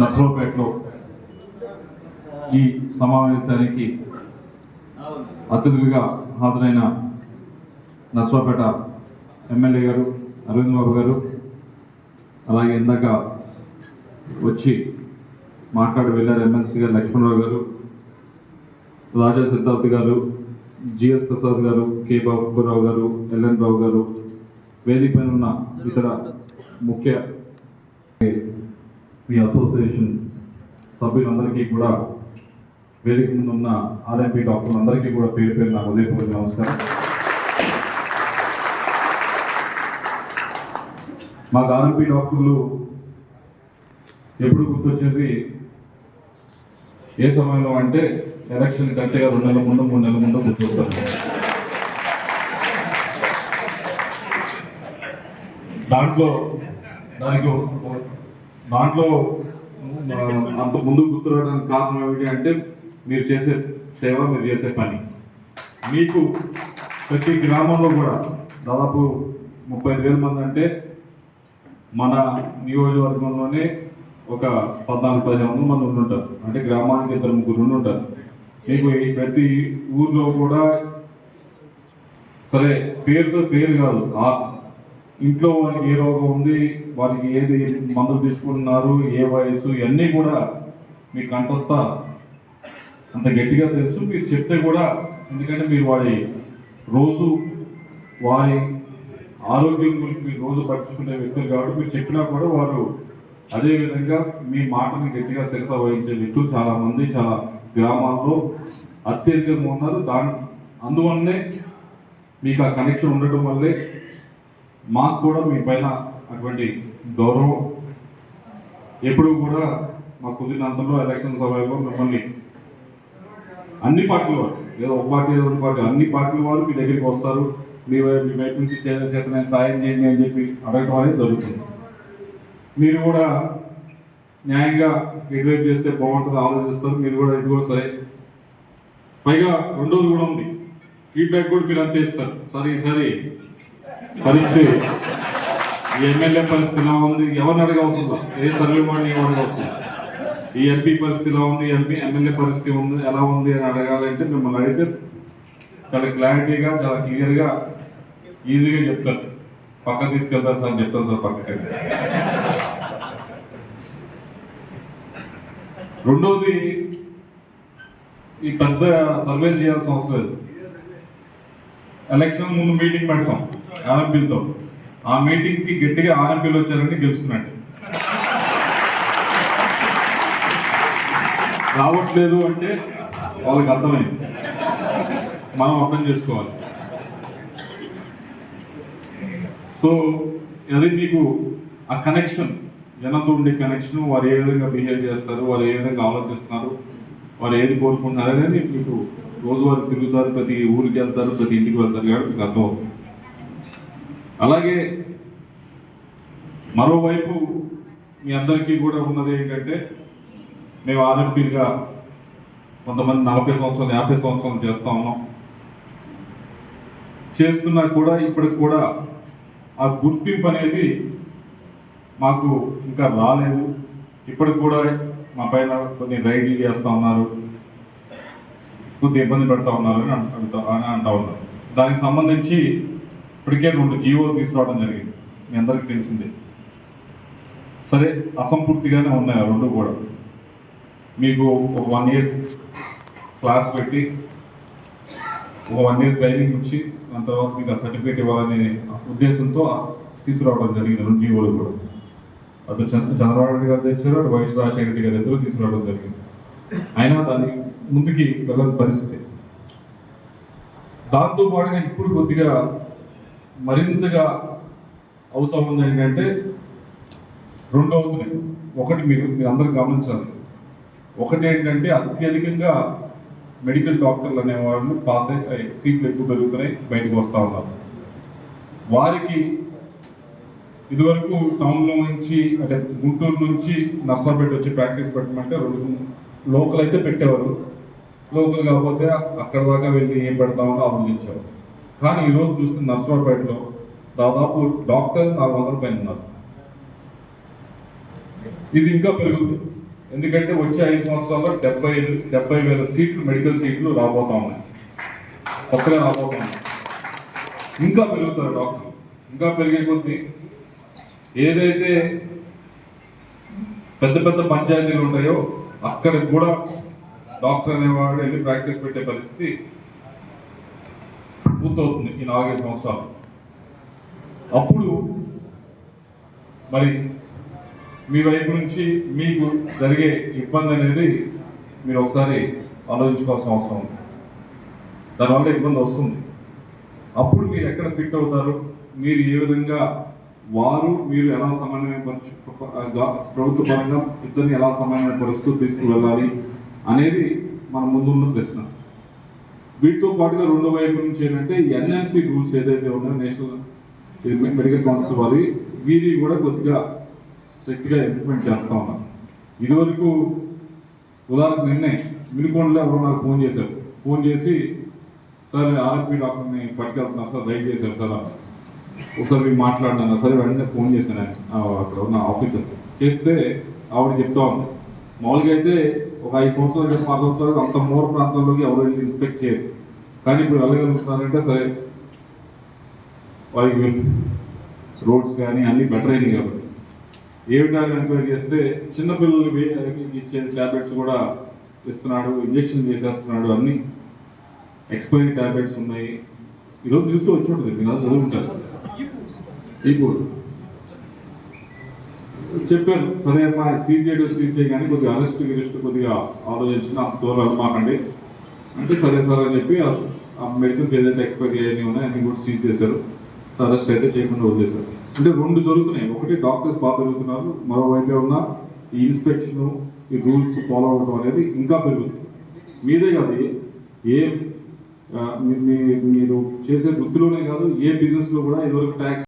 నర్సరావుపేటలో ఈ సమావేశానికి అతిథులుగా హాజరైన నర్సరావుపేట ఎమ్మెల్యే గారు అరవింద్ బాబు గారు అలాగే ఇందాక వచ్చి మాట్లాడి వెళ్ళారు ఎమ్మెల్సీ గారు లక్ష్మణరావు గారు రాజా సిద్ధార్థ్ గారు జిఎస్ ప్రసాద్ గారు కె బాబురావు గారు ఎల్ఎన్ రావు గారు వేదిక పైన ఉన్న ఇతర ముఖ్య మీ అసోసియేషన్ సభ్యులందరికీ కూడా వేదిక ముందు ఉన్న ఆర్ఎంపీ డాక్టర్లందరికీ కూడా పేరు పేరు నా ఉదయపూర్వక నమస్కారం. మాకు ఆర్ఎంపీ డాక్టర్లు ఎప్పుడు గుర్తొచ్చేది? ఏ సమయంలో అంటే ఎలక్షన్ గట్టిగా రెండు నెలల ముందు మూడు నెలల ముందు గుర్తొస్తారు. దాంట్లో దానికి దాంట్లో అంత ముందు గుర్తురావడానికి కారణం ఏమిటి అంటే మీరు చేసే సేవ మీరు చేసే పని. మీకు ప్రతి గ్రామంలో కూడా దాదాపు ముప్పై ఐదు వేల మంది అంటే మన నియోజకవర్గంలోనే ఒక పద్నాలుగు పదిహేను వందల మంది ఉండుంటారు. అంటే గ్రామానికి ఇద్దరు ముగ్గురు ఉండుంటారు. మీకు ప్రతి ఊర్లో కూడా సరే పేరుతో పేరు కాదు ఆ ఇంట్లో వారికి ఏ రోగం ఉంది వారికి ఏది మందులు తీసుకుంటున్నారు ఏ వయసు ఇవన్నీ కూడా మీకు కంఠస్థ అంత గట్టిగా తెలుసు మీరు చెప్తే కూడా ఎందుకంటే మీరు వారి రోజు వారి ఆరోగ్యం గురించి మీరు రోజు పట్టించుకునే వ్యక్తులు కాబట్టి మీరు చెప్పినా కూడా వారు అదేవిధంగా మీ మాటని గట్టిగా శిరస వహించే వ్యక్తులు చాలామంది చాలా గ్రామాల్లో అత్యధికంగా ఉన్నారు. దాని అందువల్లనే మీకు ఆ కనెక్షన్ ఉండటం వల్లే మాకు కూడా మీ పైన అటువంటి గౌరవం ఎప్పుడు కూడా మాకు కుదిరినంతలో ఎలక్షన్ సమయంలో మిమ్మల్ని అన్ని పార్టీల వారు ఏదో ఒక పార్టీ ఏదో రెండు పార్టీ అన్ని పార్టీల వారు మీ దగ్గరికి వస్తారు. మీ మీ వైపు నుంచి చేత చేత నేను సాయం చేయండి అని చెప్పి అడగటం అనేది జరుగుతుంది. మీరు కూడా న్యాయంగా ఎటువైపు చేస్తే బాగుంటుంది ఆలోచిస్తారు. మీరు కూడా ఇదిగో సరే. పైగా రెండోది కూడా ఉంది. ఫీడ్బ్యాక్ కూడా మీరు అంతే ఇస్తారు. సరే ఈసారి పరిస్థితి. ఈ ఎమ్మెల్యే పరిస్థితి ఎలా ఉంది? ఎవరిని అడగవసరం ఏ సర్వే వాడిని ఏం ఈ ఎంపీ పరిస్థితి ఎలా ఉంది? ఎంపీ ఎమ్మెల్యే పరిస్థితి ఉంది ఎలా ఉంది అని అడగాలంటే మిమ్మల్ని అడిగితే చాలా క్లారిటీగా చాలా క్లియర్గా ఈజీగా చెప్తారు. పక్కన తీసుకెళ్తారు సార్ చెప్తారు సార్ పక్కకి రెండోది ఈ పెద్ద సర్వే చేయాల్సిన అవసరం లేదు. ఎలక్షన్ ముందు మీటింగ్ పెడతాం. ఆర్ఎంపీలతో ఆ మీటింగ్కి గట్టిగా ఆర్ఎంపీలు వచ్చారంటే గెలుస్తున్నట్టు. రావట్లేదు అంటే వాళ్ళకి అర్థమైంది. మనం అర్థం చేసుకోవాలి. సో అది మీకు ఆ కనెక్షన్ జనంతో ఉండే కనెక్షన్ వారు ఏ విధంగా బిహేవ్ చేస్తారు వారు ఏ విధంగా ఆలోచిస్తున్నారు వారు ఏది కోరుకుంటున్నారు అనేది మీకు రోజువారీ తిరుగుతారు ప్రతి ఊరికి వెళ్తారు ప్రతి ఇంటికి వెళ్తారు కాబట్టి మీకు అర్థమవుతుంది. అలాగే మరోవైపు మీ అందరికీ కూడా ఉన్నది ఏంటంటే మేము ఆర్ఎంపీగా కొంతమంది నలభై సంవత్సరాలు యాభై సంవత్సరాలు చేస్తా ఉన్నాం. చేస్తున్నా కూడా ఇప్పటికి కూడా ఆ గుర్తింపు అనేది మాకు ఇంకా రాలేదు. ఇప్పటికి కూడా మా పైన కొన్ని రైడ్లు చేస్తూ ఉన్నారు. కొద్ది ఇబ్బంది పెడతా ఉన్నారు అని అంట- అంటా అని అంటా ఉన్నారు. దానికి సంబంధించి ఇప్పటికే రెండు జీవో తీసుకురావడం జరిగింది. మీ అందరికీ తెలిసిందే. సరే అసంపూర్తిగానే ఉన్నాయి ఆ రెండు కూడా మీకు ఒక వన్ ఇయర్ క్లాస్ పెట్టి ఒక వన్ ఇయర్ ట్రైనింగ్ ఇచ్చి దాని తర్వాత మీకు ఆ సర్టిఫికేట్ ఇవ్వాలనే ఉద్దేశంతో తీసుకురావడం జరిగింది రెండు జీవోలు కూడా. అటు చంద్ర చంద్రబాబు నాయుడు గారు తెచ్చారు అటు వైఎస్ రాజశేఖర రెడ్డి గారు ఇద్దరు తీసుకురావడం జరిగింది. అయినా దాన్ని ముందుకి వెళ్ళని పరిస్థితి. దాంతో పాటుగా ఇప్పుడు కొద్దిగా మరింతగా అవుతా ఉంది ఏంటంటే రెండు అవుతున్నాయి ఒకటి మీరు మీరు అందరూ గమనించాలి. ఒకటి ఏంటంటే అత్యధికంగా మెడికల్ డాక్టర్లు అనేవాళ్ళు పాస్ అయ్యి సీట్లు ఎక్కువ పెరుగుతున్నాయి బయటకు వస్తూ ఉన్నారు. వారికి ఇదివరకు టౌన్లో నుంచి అంటే గుంటూరు నుంచి నర్సాపేట వచ్చి ప్రాక్టీస్ పెట్టమంటే రెండు లోకల్ అయితే పెట్టేవారు. లోకల్ కాకపోతే అక్కడ దాకా వెళ్ళి ఏం పెడతామో ఆలోచించారు కానీ ఈరోజు చూస్తే నర్సరావుపేటలో దాదాపు డాక్టర్ నాలుగు వందల పైన ఉన్నారు. ఇది ఇంకా పెరుగుతుంది. ఎందుకంటే వచ్చే ఐదు సంవత్సరాల్లో డెబ్బై డెబ్బై వేల సీట్లు మెడికల్ సీట్లు రాబోతా ఉన్నాయి. కొత్తగా రాబోతా ఉన్నాయి. ఇంకా పెరుగుతారు డాక్టర్ ఇంకా పెరిగే కొద్దీ ఏదైతే పెద్ద పెద్ద పంచాయతీలు ఉంటాయో అక్కడ కూడా డాక్టర్ అనేవాడు వెళ్ళి ప్రాక్టీస్ పెట్టే పరిస్థితి పూర్తవుతుంది ఈ నాలుగైదు సంవత్సరాలు. అప్పుడు మరి మీ వైపు నుంచి మీకు జరిగే ఇబ్బంది అనేది మీరు ఒకసారి ఆలోచించుకోవాల్సిన అవసరం ఉంది. దానివల్ల ఇబ్బంది వస్తుంది. అప్పుడు మీరు ఎక్కడ ఫిట్ అవుతారు? మీరు ఏ విధంగా వారు మీరు ఎలా సమన్వయపరచు ప్రభుత్వ పరంగా ఇద్దరిని ఎలా సమన్వయపరుస్తూ తీసుకువెళ్ళాలి అనేది మన ముందున్న ప్రశ్న. వీటితో పాటుగా రెండో వైపు నుంచి ఏంటంటే ఎన్ఎన్సి రూల్స్ ఏదైతే ఉన్నాయో నేషనల్ మెడికల్ కౌన్సిల్ వారి వీరి కూడా కొద్దిగా స్ట్రిక్ట్గా ఇంప్లిమెంట్ చేస్తా ఉన్నాం ఇదివరకు ఉదాహరణకు నిన్నే మినికొండలో ఎవరో నాకు ఫోన్ చేశారు. ఫోన్ చేసి సార్ ఆర్ఎంపీ డాక్టర్ని పట్టుకెళ్తున్నాను సార్ రైడ్ చేశారు సార్ ఒకసారి మీరు మాట్లాడినా సరే వెంటనే ఫోన్ చేశాను అక్కడ ఉన్న ఆఫీసర్ చేస్తే ఆవిడ చెప్తా ఉంది మామూలుగా అయితే ఒక ఐదు సంవత్సరాలు క్రితం పది సంవత్సరాలు అంత మూల ప్రాంతాల్లోకి ఎవరు వెళ్ళి ఇన్స్పెక్ట్ చేయరు. కానీ ఇప్పుడు వెళ్ళగలుగుతున్నారంటే సరే వారికి రోడ్స్ కానీ అన్నీ బెటర్ అయినాయి కాబట్టి. ఏ విధంగా ఎంక్వైరీ చేస్తే చిన్నపిల్లలకి ఇచ్చే ట్యాబ్లెట్స్ కూడా ఇస్తున్నాడు ఇంజెక్షన్ చేసేస్తున్నాడు అన్ని ఎక్స్పైరీ ట్యాబ్లెట్స్ ఉన్నాయి. ఈరోజు చూస్తూ వచ్చి ఉంటుంది మీరు చదువుకుంటారు ఇప్పుడు చెప్పాను సరే అమ్మా సీజ్ చేయడం సీజ్ చేయ కానీ కొద్దిగా అరెస్ట్ గిరెస్ట్ కొద్దిగా ఆలోచించిన అంత దూరం అంటే సరే సార్ అని చెప్పి ఆ- మెడిసిన్స్ ఏదైతే ఎక్స్పైర్ చేయని ఉన్నాయో అన్ని కూడా సీజ్ చేశారు. అరెస్ట్ అయితే చేయకుండా వదిలేశారు. అంటే రెండు జరుగుతున్నాయి. ఒకటి డాక్టర్స్ బాగా పెరుగుతున్నారు. మరోవైపు ఉన్న ఈ ఇన్స్పెక్షన్ ఈ రూల్స్ ఫాలో అవడం అనేది ఇంకా పెరుగుతుంది. మీదే కాదు ఏ- మీ- మీరు చేసే వృత్తిలోనే కాదు ఏ బిజినెస్లో కూడా ఇదివరకు ట్యాక్స్